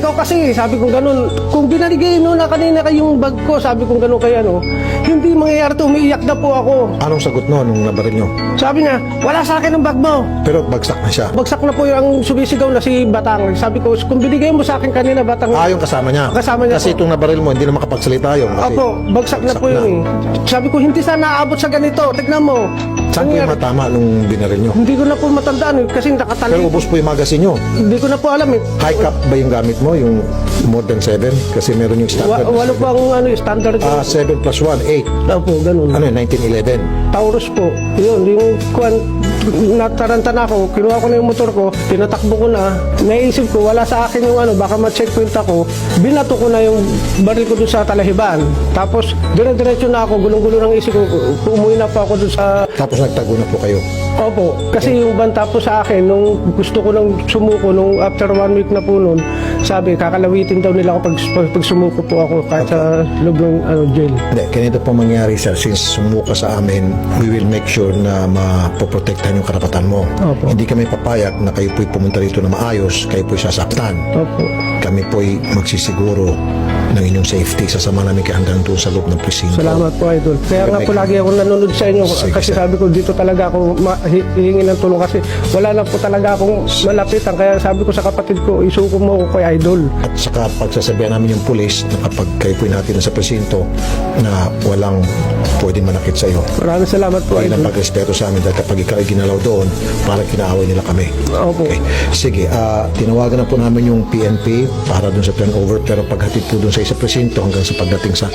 ikaw kasi, sabi ko ganun, kung binarigay mo na kanina kayong bag ko, sabi ko ganun kay ano, hindi mangyayari to, umiiyak na po ako. Anong sagot no nung nabaril nyo? Sabi niya, wala sa akin ang bag mo. Pero bagsak na siya. Bagsak na po yung sumisigaw na si Batang. Sabi ko, kung binigay mo sa akin kanina, Batang, Ah, yung kasama niya. Kasama niya Kasi po. itong nabaril mo, hindi na makapagsalita yun. Kasi Opo, bagsak na po bagsak yun eh. Sabi ko, hindi sana aabot sa ganito. Tignan mo. Saan po yung matama nung binaril nyo? Hindi ko na po matandaan eh, kasi Pero nakatali. ubos po yung magasin nyo. Hindi ko na po alam eh. High cap ba yung gamit mo? Yung more than 7? Kasi meron yung Wa- standard. walo po ang ano, standard. Ah, 7 plus 1, 8. Opo, ganun. Ano yun, 1911? Taurus po. Yun, yung kuan, nataranta na ako, kinuha ko na yung motor ko, tinatakbo ko na, naisip ko, wala sa akin yung ano, baka ma-checkpoint ako, binato ko na yung baril ko doon sa talahiban. Tapos, dire-diretso na ako, gulong-gulo ng isip ko, umuwi na pa ako doon sa Tapos nagtago na po kayo. Opo, kasi yung banta po sa akin, nung gusto ko nang sumuko, nung after one week na po nun, sabi, kakalawitin daw nila ako pag, pag, pag sumuko po ako kahit sa loob ng ano, jail. Hindi, ganito po mangyari sir. Since sumuka sa amin, we will make sure na mapoprotektahan yung karapatan mo. Opo. Hindi kami papayag na kayo po'y pumunta rito na maayos, kayo po'y sasaktan. Opo. Kami po'y magsisiguro ng inyong safety. Sasama namin kayo hanggang doon sa loob ng presinto. Salamat po, Idol. Kaya nga po lagi ako nanonood sa inyo Sige, kasi sir. sabi ko dito talaga ako ma- hi- hihingi ng tulong kasi wala na po talaga akong malapitan. Kaya sabi ko sa kapatid ko, isuko mo ako kay Idol. At saka pagsasabihan namin yung pulis na kapag kayo po'y natin sa presinto na walang pwedeng manakit sa iyo. Maraming salamat po, Hindi Idol. lang pagrespeto sa amin dahil kapag ikaw ay ginalaw doon, parang kinaaway nila kami. Opo. Okay. Sige, ah, tinawagan na po namin yung PNP para doon sa turnover pero paghatid po doon sa isa presinto hanggang sa pagdating sa